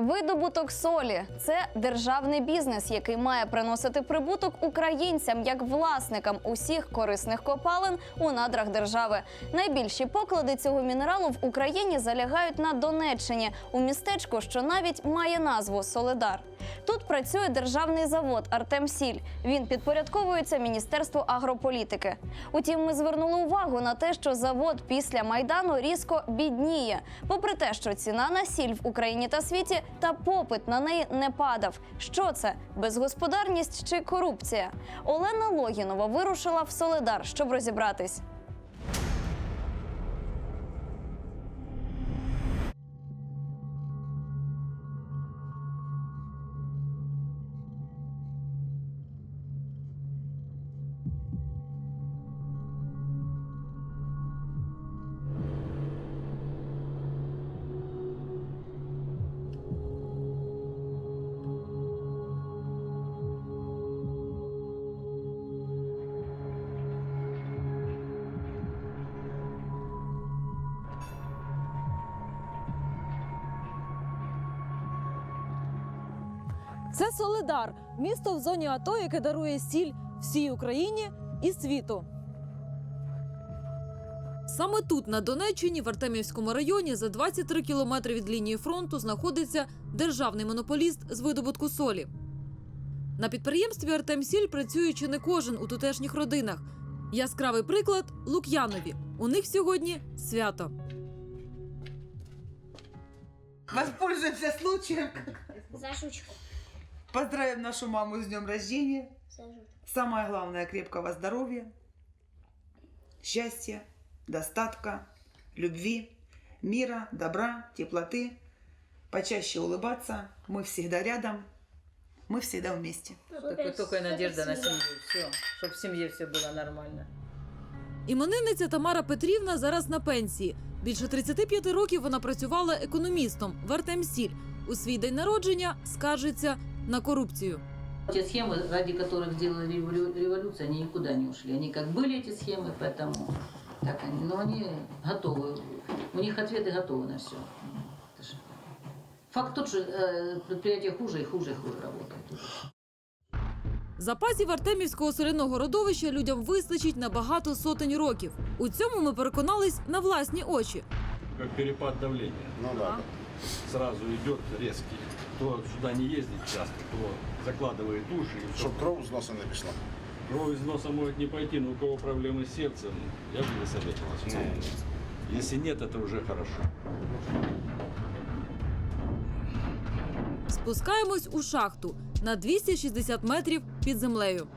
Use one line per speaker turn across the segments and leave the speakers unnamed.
Видобуток солі це державний бізнес, який має приносити прибуток українцям як власникам усіх корисних копалин у надрах держави. Найбільші поклади цього мінералу в Україні залягають на Донеччині у містечку, що навіть має назву Соледар. Тут працює державний завод Артемсіль. Він підпорядковується Міністерству агрополітики. Утім, ми звернули увагу на те, що завод після майдану різко бідніє, попри те, що ціна на сіль в Україні та світі та попит на неї не падав. Що це безгосподарність чи корупція? Олена Логінова вирушила в Соледар, щоб розібратись.
Це Соледар, місто в зоні АТО, яке дарує сіль всій Україні і світу. Саме тут, на Донеччині, в Артемівському районі, за 23 кілометри від лінії фронту, знаходиться державний монополіст з видобутку солі. На підприємстві Артемсіль працює чи не кожен у тутешніх родинах. Яскравий приклад Лук'янові. У них сьогодні свято.
Воспользуемся случаем.
За жучку.
Поздравим нашу маму с днем рождения.
За жучку.
Самое главное – крепкого здоровья, счастья, достатка, любви, мира, добра, теплоты. Почаще улыбаться. Мы всегда рядом. Мы всегда вместе.
Только, только и надежда на семью. Все, чтобы в семье все было нормально.
Іменинниця Тамара Петрівна зараз на пенсії. Більше 35 років вона працювала економістом в Артемсіль. У свій день народження скаржиться на корупцію.
Те схемы, ради которых сделали револю- революцию, они никуда не ушли. Они как были эти схемы, поэтому так они, но они готовы. У них ответы готовы на все. Факт тот, что э, предприятие хуже и хуже и хуже работает.
Запасів Артемівського соляного родовища людям вистачить на багато сотень років. У цьому ми переконались на власні очі.
как перепад давления.
Ну да.
Сразу идет резкий. Кто сюда не ездит часто, то закладывает уши. И
Щоб кров з носа не пішла.
Кровь из носа может не пойти, но у кого проблемы с сердцем, я бы не советовал. сюда ездить. Если нет, это уже хорошо.
Спускаємось у шахту на 260 метрів під землею.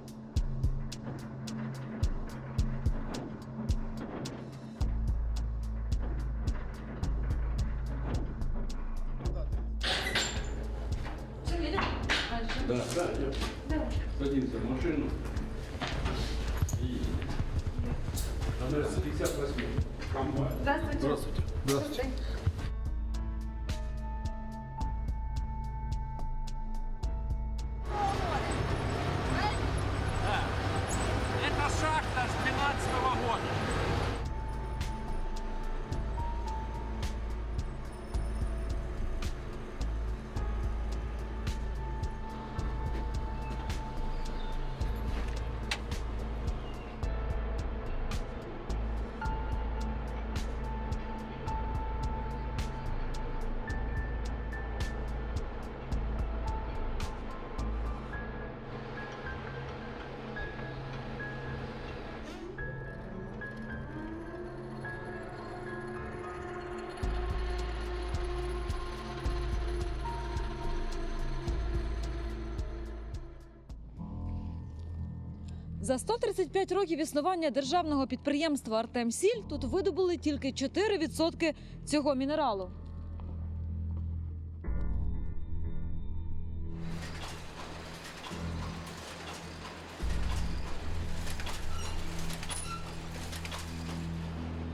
За 135 років існування державного підприємства Артемсіль тут видобули тільки 4% цього мінералу.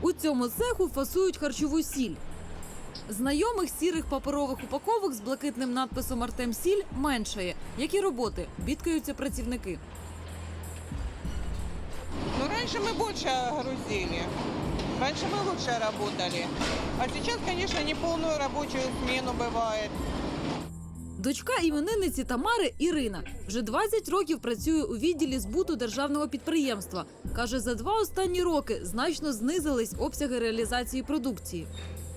У цьому цеху фасують харчову сіль. Знайомих сірих паперових упаковок з блакитним надписом Артем Сіль меншає. Які роботи бідкаються працівники.
Ну, раньше мы больше грузили. Раньше мы лучше работали. А сейчас, конечно, не полную рабочую смену бывает.
Дочка іменинниці Тамари Ірина вже 20 років працює у відділі збуту державного підприємства. каже, за два останні роки значно знизились обсяги реалізації продукції.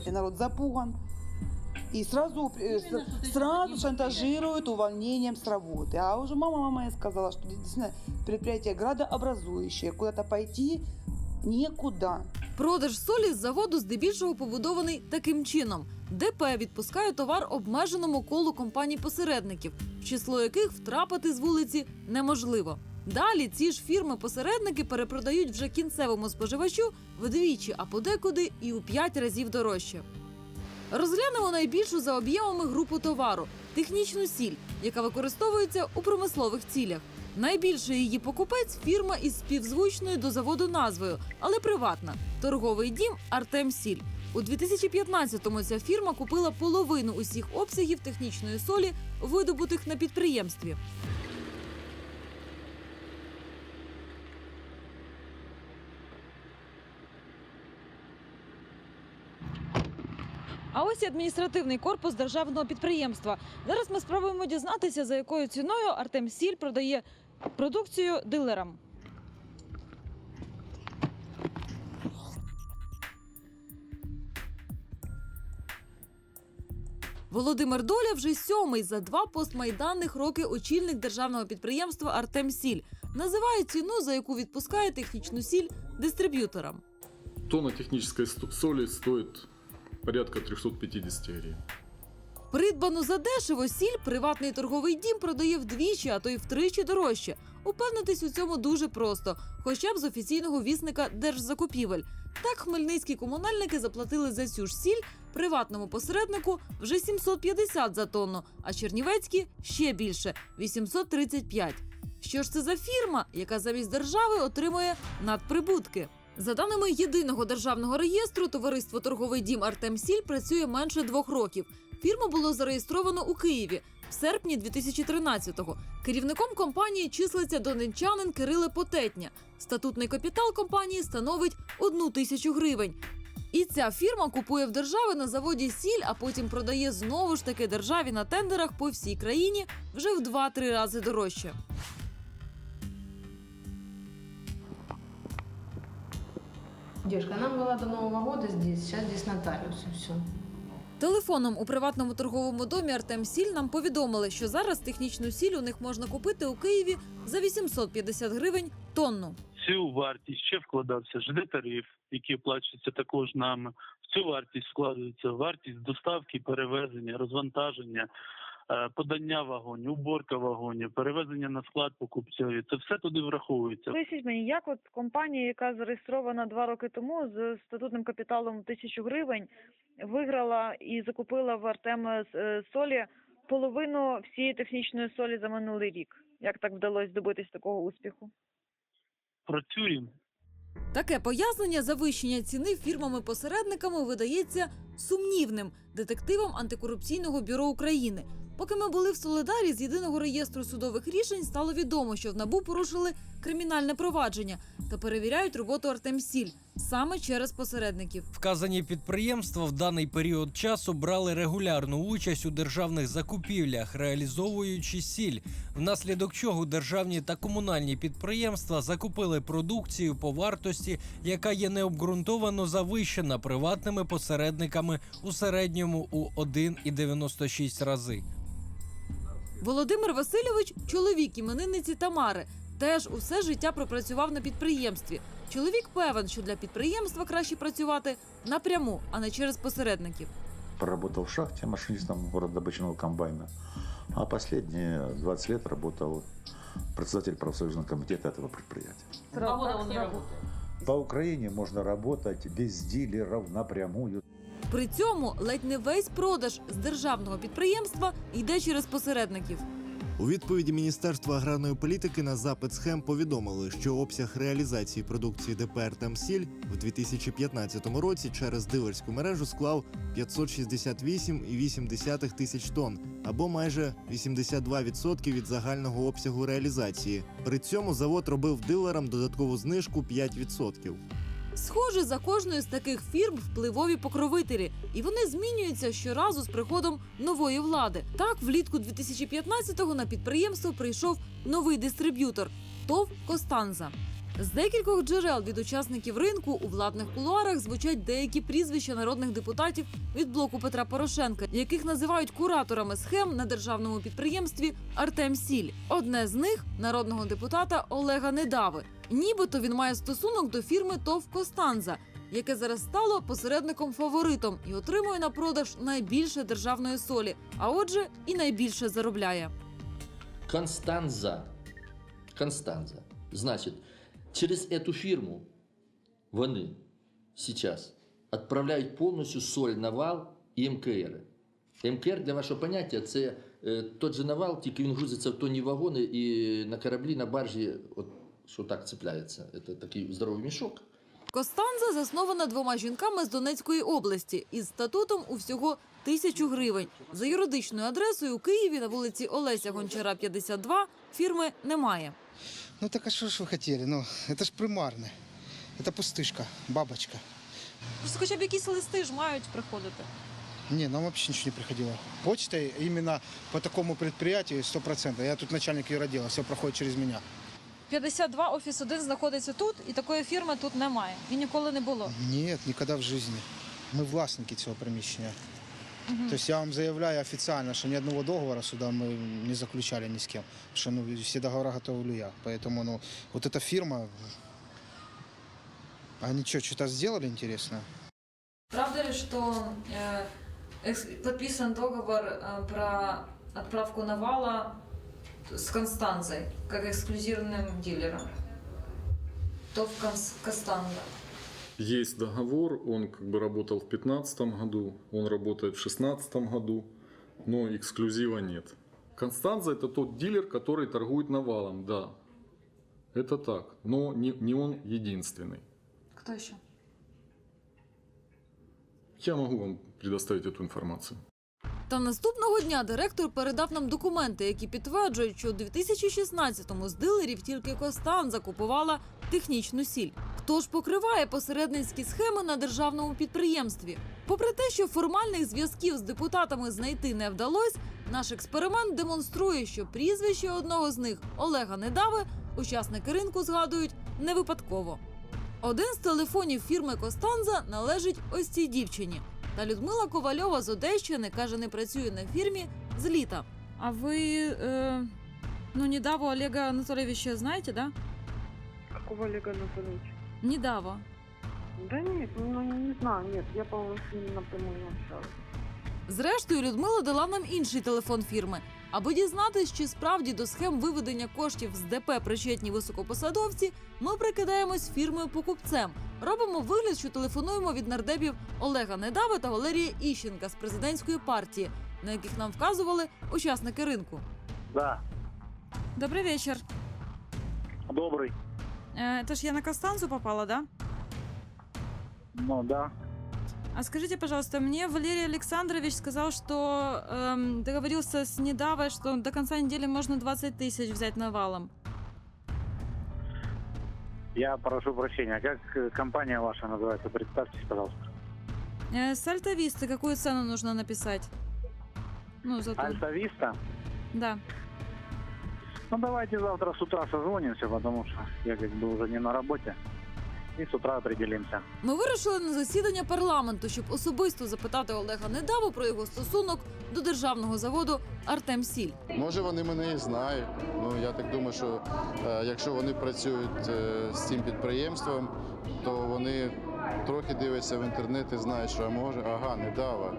И народ запуган. И сразу, э, с- сразу шантажируют увольнением с работы. А уже мама моя сказала, что действительно предприятие градообразующее. Куда-то пойти некуда.
Продаж солі з заводу здебільшого побудований таким чином: ДП відпускає товар обмеженому колу компаній-посередників, в число яких втрапити з вулиці неможливо. Далі ці ж фірми-посередники перепродають вже кінцевому споживачу вдвічі, а подекуди і у п'ять разів дорожче. Розглянемо найбільшу за об'ємами групу товару технічну сіль, яка використовується у промислових цілях. Найбільший її покупець фірма із співзвучною до заводу назвою, але приватна торговий дім Артем Сіль. У 2015-му ця фірма купила половину усіх обсягів технічної солі, видобутих на підприємстві. А ось і адміністративний корпус державного підприємства. Зараз ми спробуємо дізнатися, за якою ціною Артем Сіль продає продукцію дилерам. Володимир Доля вже сьомий за два постмайданних роки очільник державного підприємства Артем Сіль називає ціну, за яку відпускає технічну сіль дистриб'юторам.
Тонна технической сто- соли стоит порядка 350 гривен.
Придбану за дешево сіль приватний торговий дім продає вдвічі, а то й втричі дорожче. Упевнитись у цьому дуже просто, хоча б з офіційного вісника держзакупівель. Так хмельницькі комунальники заплатили за цю ж сіль приватному посереднику вже 750 за тонну, а чернівецькі ще більше 835. Що ж це за фірма, яка замість держави отримує надприбутки? За даними єдиного державного реєстру, товариство торговий дім Артем Сіль працює менше двох років. Фірму було зареєстровано у Києві в серпні 2013-го. Керівником компанії числиться донеччанин Кириле Потетня. Статутний капітал компанії становить одну тисячу гривень. І ця фірма купує в держави на заводі сіль, а потім продає знову ж таки державі на тендерах по всій країні вже в 2-3 рази дорожче.
Девушка, нам была до Нового года здесь, сейчас здесь нотариус и все.
Телефоном у приватному торговому домі Артем Сіль нам повідомили, що зараз технічну сіль у них можна купити у Києві за 850 гривень тонну.
цю вартість ще вкладався ЖД тариф, який оплачується також нами. В цю вартість вкладається вартість доставки, перевезення, розвантаження, подання вагонів, уборка вагонів, перевезення на склад покупцеві. Це все туди враховується.
Поясніть мені, як от компанія, яка зареєстрована два роки тому з статутним капіталом тисячу гривень, виграла і закупила в Артема е, солі половину всієї технічної солі за минулий рік. Як так вдалося добитись такого успіху?
Працюємо.
Таке пояснення завищення ціни фірмами-посередниками видається сумнівним детективам антикорупційного бюро України. Поки ми були в Солидарі з єдиного реєстру судових рішень, стало відомо, що в набу порушили кримінальне провадження та перевіряють роботу Артемсіль саме через посередників.
Вказані підприємства в даний період часу брали регулярну участь у державних закупівлях, реалізовуючи сіль, внаслідок чого державні та комунальні підприємства закупили продукцію по вартості, яка є необґрунтовано завищена приватними посередниками у середньому у 1,96 рази.
Володимир Васильович чоловік іменинниці Тамари. Теж усе життя пропрацював на підприємстві. Чоловік певен, що для підприємства краще працювати напряму, а не через посередників.
Проработал в шахте машинистом городобычного комбайна. А последние 20 лет работал председатель профсоюзного комитета этого предприятия.
Два года он не работает.
По Украине можно работать без дилеров напрямую.
При цьому ледь не весь продаж з державного підприємства йде через посередників.
У відповіді Міністерства аграрної політики на запит схем повідомили, що обсяг реалізації продукції ДП «Артемсіль» в 2015 році через дилерську мережу склав 568,8 тисяч тонн, або майже 82% від загального обсягу реалізації. При цьому завод робив дилерам додаткову знижку 5%.
Схоже, за кожною з таких фірм впливові покровителі, і вони змінюються щоразу з приходом нової влади. Так, влітку 2015-го на підприємство прийшов новий дистриб'ютор ТОВ Костанза. З декількох джерел від учасників ринку у владних кулуарах звучать деякі прізвища народних депутатів від блоку Петра Порошенка, яких називають кураторами схем на державному підприємстві Артем Сіль. Одне з них народного депутата Олега Недави. Нібито він має стосунок до фірми ТОВ Костанза, яке зараз стало посередником фаворитом і отримує на продаж найбільше державної солі, а отже, і найбільше заробляє.
Констанза. Констанза. Значит, через эту фирму вони сейчас отправляють повністю соль навал і МКР. МКР, для вашого поняття, це е, тот же навал, тільки він грузиться в тонні вагони і на кораблі, на баржі, от що так цепляється. Це такий здоровий мішок.
Костанза заснована двома жінками з Донецької області із статутом у всього тисячу гривень. За юридичною адресою у Києві на вулиці Олеся Гончара, 52, фірми немає.
Ну так а що ж ви хотіли? Ну, це ж примарне. Це пустишка, бабочка.
Просто хоча б якісь листи ж мають приходити.
Не, нам вообще ничего не приходило. Почта именно по такому предприятию 100%. Я тут начальник юродела, все проходит через меня.
52 офіс 1 знаходиться тут, і такої фірми тут немає. І ніколи не було.
Нет, никогда в жизни. Ми власники цього приміщення.
Мгм.
Тобто я вам заявляю офіційно, що ні одного договору сюди ми не заключали ні з ким. Потому що ну, всі договори готовлю я. Поэтому ну, вот эта фирма, они что, что-то сделали интересное?
Правда ли, что подписан договор э, про отправку навала с Констанзой, как эксклюзивным дилером? То в Костанза.
Есть договор, он как бы работал в 2015 году, он работает в 2016 году, но эксклюзива нет. Констанза это тот дилер, который торгует навалом, да. Это так, но не, не он единственный.
Кто еще?
Я могу вам предоставить эту информацию.
Та наступного дня директор передав нам документи, які підтверджують, що у 2016-му з дилерів тільки Костанза купувала технічну сіль. Хто ж покриває посередницькі схеми на державному підприємстві? Попри те, що формальних зв'язків з депутатами знайти не вдалось, наш експеримент демонструє, що прізвище одного з них Олега Недави учасники ринку згадують не випадково. Один з телефонів фірми Костанза належить ось цій дівчині. Та Людмила Ковальова з Одещини каже, не працює на фірмі з літа. А ви е, ну недавно Олега Анатолійовича знаєте, да?
Какого Олега Анатольевича?
Недавно.
Да нет, ну не знаю, нет, я, по-моему, с ним напрямую не общалась.
Зрештою, Людмила дала нам інший телефон фірми. Аби дізнатись, чи справді до схем виведення коштів з ДП причетні високопосадовці, ми прикидаємось фірмою покупцем. Робимо вигляд, що телефонуємо від нардепів Олега Недави та Валерія Іщенка з президентської партії, на яких нам вказували учасники ринку.
Да,
Добрий вечір.
добрий.
Это ж я на Костанцу попала, да?
Ну да.
А скажите, пожалуйста, мне Валерий Александрович сказал, что эм, договорился с Недавой, что до конца недели можно 20 тысяч взять навалом.
Я прошу прощения, как э, компания ваша называется? Представьтесь, пожалуйста.
Э, с какую цену нужно написать? Ну, за ту.
Альта Виста?
Да.
Ну давайте завтра с утра созвонимся, потому что я как бы уже не на работе. И с утра определимся.
Ми вирішили на засідання парламенту, щоб особисто запитати Олега Недаву про його стосунок до державного заводу Артем Сіль.
Може, вони мене і знають. Ну я так думаю, що е, якщо вони працюють е, з цим підприємством, то вони трохи дивляться в інтернет і знають, що а може, ага, не дава.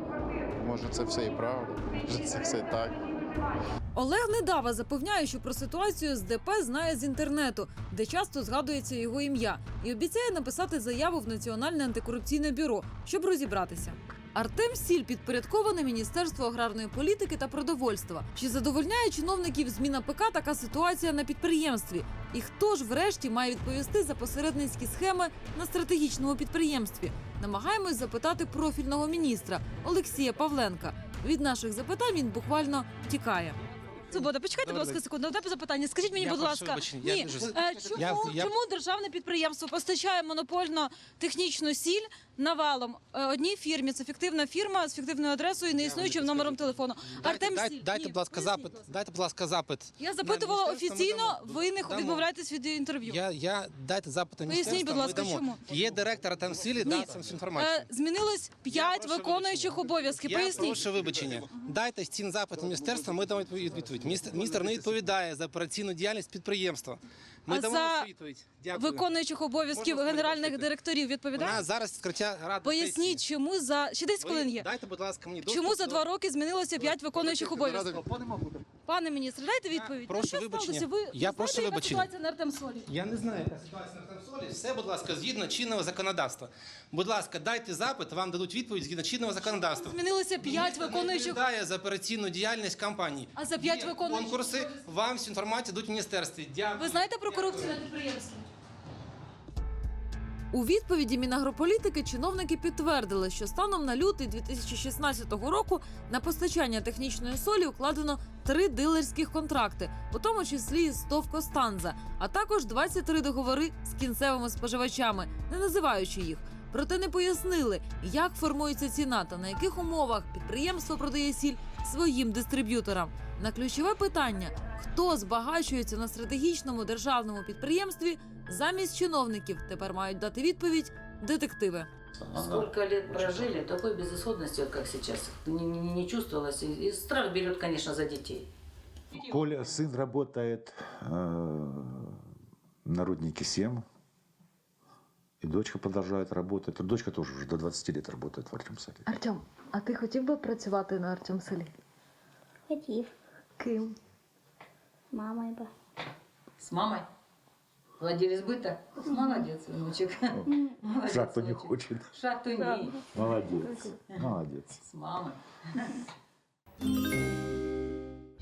Може, це все і правда, може, це все так.
Олег Недава запевняє, що про ситуацію з ДП знає з інтернету, де часто згадується його ім'я, і обіцяє написати заяву в Національне антикорупційне бюро, щоб розібратися. Артем Сіль підпорядкований Міністерству аграрної політики та продовольства. Чи задовольняє чиновників зміна ПК така ситуація на підприємстві? І хто ж врешті має відповісти за посередницькі схеми на стратегічному підприємстві? Намагаємось запитати профільного міністра Олексія Павленка. Від наших запитань він буквально тікає.
Свобода, почекайте, будь ласка, секунду. Одне запитання. Скажіть мені,
Я
будь
прошу
ласка,
вибачення, я
ні,
дуже-
е, чому,
Я- я-
чому державне підприємство постачає монопольно технічну сіль навалом е, одній фірмі? Це фіктивна фірма з фіктивною адресою і неіснуючим номером телефону. Артем
дайте,
Сіль.
дайте,
Ні,
будь ласка,
поясніть,
запит.
будь ласка.
Дайте, будь ласка, запит.
Я запитувала
міністерство ми
офіційно.
дамо.
Ви не
Дамо.
відмовляєтесь від інтерв'ю.
Я, я дайте запит на
Поясніть,
міністерство,
будь ласка,
ми дамо.
чому?
Є директор там сілі,
Ні.
дав цю інформацію.
Е, змінилось п'ять виконуючих обов'язків.
Я
Поясніть.
прошу вибачення. Дайте цін запит на міністерство, ми дамо відповідь. Міністр, міністр не відповідає за операційну діяльність підприємства. Ми
А
дамо
за
відповідь. Дякую.
виконуючих обов'язків
Можна
генеральних
слухати?
директорів відповідає?
Вона зараз відкриття ради
Поясніть, чому за ще 10
Ви
хвилин є.
Дайте, будь ласка, мені доступ
Чому за
до-
два роки змінилося п'ять виконуючих обов'язків? Пане міністре, дайте відповідь.
прошу
Що
вибачення.
сталося? Ви
Я
знаєте,
прошу
яка
вибачення.
ситуація на Артемсолі?
Я не знаю, яка ситуація на Тамсолі. Все, будь ласка, згідно чинного законодавства. Будь ласка, дайте запит, вам дадуть відповідь згідно чинного законодавства.
Змінилося п'ять
Міністр не
виконуючих.
відповідає за операційну діяльність компанії.
А за п'ять
Є
виконуючих
конкурси, вам всю інформацію дадуть в міністерстві. Дякую.
Ви знаєте про корупцію на підприємстві?
У відповіді Мінагрополітики чиновники підтвердили, що станом на лютий 2016 року на постачання технічної солі укладено три дилерських контракти, у тому числі з ТОВ «Костанза», а також 23 договори з кінцевими споживачами, не називаючи їх. Проте не пояснили, як формується ціна та на яких умовах підприємство продає сіль своїм дистриб'юторам. На ключове питання, хто збагачується на стратегічному державному підприємстві, замість чиновників тепер мають дати відповідь детективи.
Сколько лет прожили, такой безысходности, вот как сейчас, не, не, не чувствовалось. И, и страх берет, конечно, за детей.
Коля, сын работает э, на руднике 7. И дочка продолжает работать. И дочка тоже уже до 20 лет работает в Артемсаке.
Артем, а ти хотів би працювати на Артемселі?
Хотів.
Ким?
Мамою би.
С мамой? Владелец быта? Молодец, внучек. Молодец,
Шахту не
внучек.
хочет.
Шахту не.
Молодец. Молодец.
С мамой.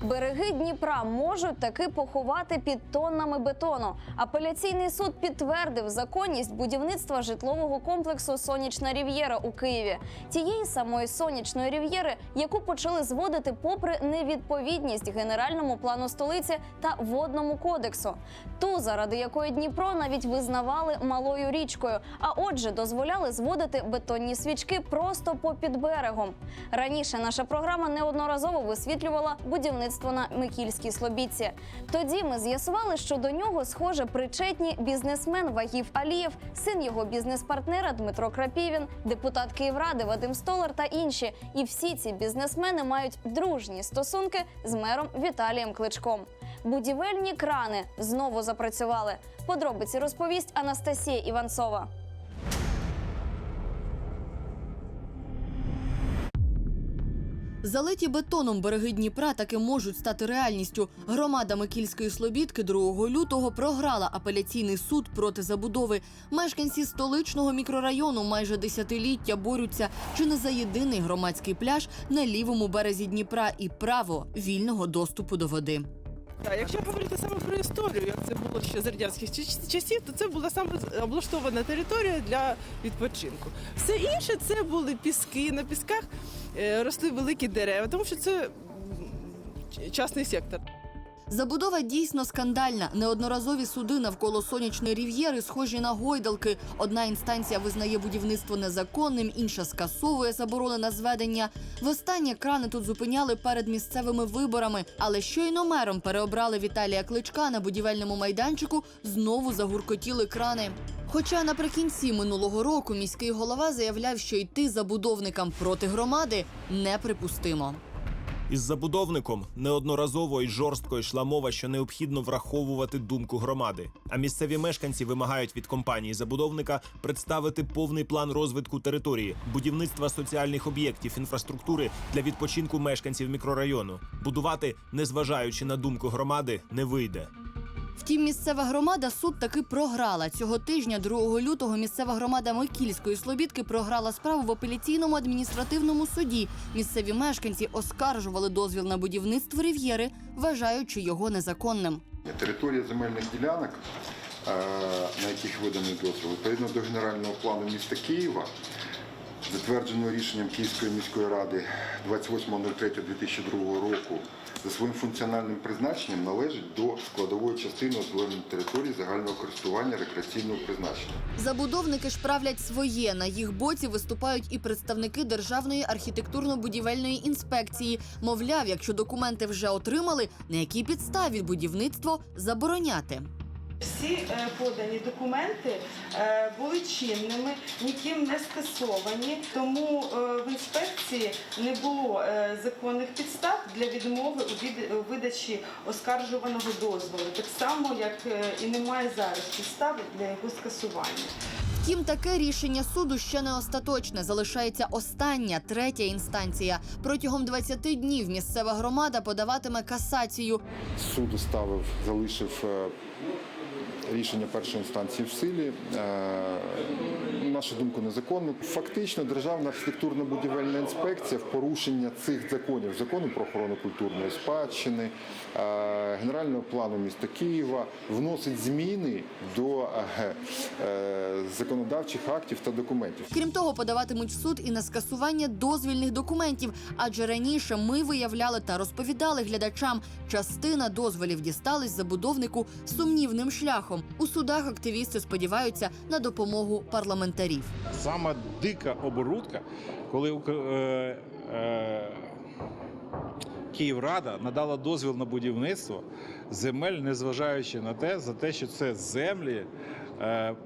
Береги Дніпра можуть таки поховати під тоннами бетону. Апеляційний суд підтвердив законність будівництва житлового комплексу Сонячна Рів'єра у Києві, тієї самої сонячної рів'єри, яку почали зводити попри невідповідність генеральному плану столиці та водному кодексу. Ту, заради якої Дніпро навіть визнавали малою річкою, а отже, дозволяли зводити бетонні свічки просто попід берегом. Раніше наша програма неодноразово висвітлювала будівництво на Микільській Слобідці. Тоді ми з'ясували, що до нього, схоже, причетні бізнесмен Вагів Алієв, син його бізнес-партнера Дмитро Крапівін, депутат Київради Вадим Столар та інші. І всі ці бізнесмени мають дружні стосунки з мером Віталієм Кличком. Будівельні крани знову запрацювали. Подробиці розповість Анастасія Іванцова.
Залиті бетоном береги Дніпра таки можуть стати реальністю. Громада Микільської Слобідки 2 лютого програла апеляційний суд проти забудови. Мешканці столичного мікрорайону майже десятиліття борються чи не за єдиний громадський пляж на лівому березі Дніпра і право вільного доступу до води.
Так, якщо говорити саме про історію, як це було ще з радянських часів, то це була саме облаштована територія для відпочинку. Все інше це були піски. На пісках росли великі дерева, тому що це частний сектор.
Забудова дійсно скандальна. Неодноразові суди навколо сонячної рів'єри схожі на гойдалки. Одна інстанція визнає будівництво незаконним, інша скасовує заборони на зведення. Востаннє крани тут зупиняли перед місцевими виборами, але щойно мером переобрали Віталія Кличка на будівельному майданчику. Знову загуркотіли крани. Хоча наприкінці минулого року міський голова заявляв, що йти забудовникам проти громади неприпустимо.
Із забудовником неодноразово і жорстко йшла мова, що необхідно враховувати думку громади. А місцеві мешканці вимагають від компанії забудовника представити повний план розвитку території, будівництва соціальних об'єктів, інфраструктури для відпочинку мешканців мікрорайону. Будувати, незважаючи на думку громади, не вийде.
Втім, місцева громада суд таки програла. Цього тижня, 2 лютого, місцева громада Микільської Слобідки програла справу в апеляційному адміністративному суді. Місцеві мешканці оскаржували дозвіл на будівництво рів'єри, вважаючи його незаконним.
Територія земельних ділянок, е, на яких виданий дозвіл, відповідно до генерального плану міста Києва, затвердженого рішенням Київської міської ради 28.03.2002 року, за своїм функціональним призначенням належить до складової частини озеленої території загального користування рекреаційного призначення.
Забудовники ж правлять своє. На їх боці виступають і представники Державної архітектурно-будівельної інспекції. Мовляв, якщо документи вже отримали, на якій підставі будівництво забороняти.
Всі е, подані документи е, були чинними, ніким не скасовані, тому е, в інспекції не було е, законних підстав для відмови у від- видачі оскаржуваного дозволу, так само як е, і немає зараз підстав для його скасування.
Втім, таке рішення суду ще не остаточне. Залишається остання, третя інстанція. Протягом 20 днів місцева громада подаватиме касацію.
Суд ставив, залишив е, рішення першої інстанції в силі. Е, Нашу думку незаконно. Фактично, Державна архітектурно-будівельна інспекція в порушення цих законів закону про охорону культурної спадщини, е, генерального плану міста Києва вносить зміни до е, законодавчих актів та документів.
Крім того, подаватимуть в суд і на скасування дозвільних документів. Адже раніше ми виявляли та розповідали глядачам, частина дозволів дістались забудовнику сумнівним шляхом. У судах активісти сподіваються на допомогу парламентарів.
Саме дика оборудка, коли е, е, Київрада надала дозвіл на будівництво земель, незважаючи на те, за те, що це землі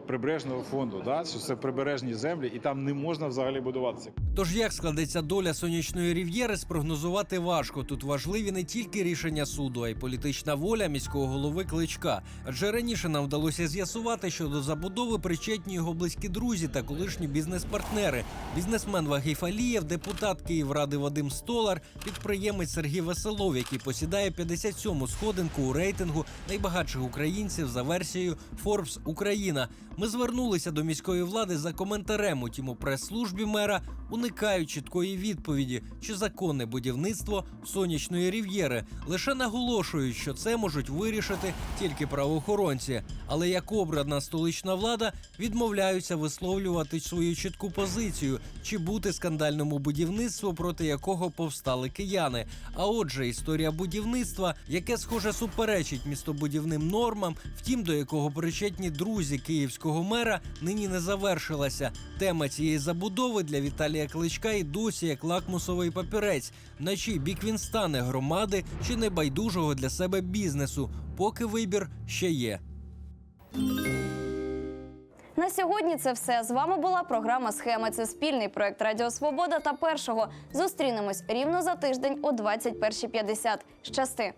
прибережного фонду, да? що це прибережні землі, і там не можна взагалі будуватися.
Тож як складеться доля сонячної рів'єри, спрогнозувати важко. Тут важливі не тільки рішення суду, а й політична воля міського голови Кличка. Адже раніше нам вдалося з'ясувати, що до забудови причетні його близькі друзі та колишні бізнес-партнери. Бізнесмен Вагій Фалієв, депутат Київради Вадим Столар, підприємець Сергій Веселов, який посідає 57-му сходинку у рейтингу найбагатших українців за версією Forbes Україна. Ми звернулися до міської влади за коментарем. Утім, у прес-службі мера уникають чіткої відповіді, чи законне будівництво сонячної рів'єри. Лише наголошують, що це можуть вирішити тільки правоохоронці. Але як обрана столична влада відмовляються висловлювати свою чітку позицію, чи бути скандальному будівництву, проти якого повстали кияни. А отже, історія будівництва, яке схоже суперечить містобудівним нормам, втім до якого причетні друзі київського мера, нині не завершилася. Тема цієї забудови для Віталія Кличка і досі як лакмусовий папірець. На чий бік він стане громади чи небайдужого для себе бізнесу, поки вибір ще є.
На сьогодні це все. З вами була програма Схема. Це спільний проект Радіо Свобода та першого. Зустрінемось рівно за тиждень о 21.50. Щасти!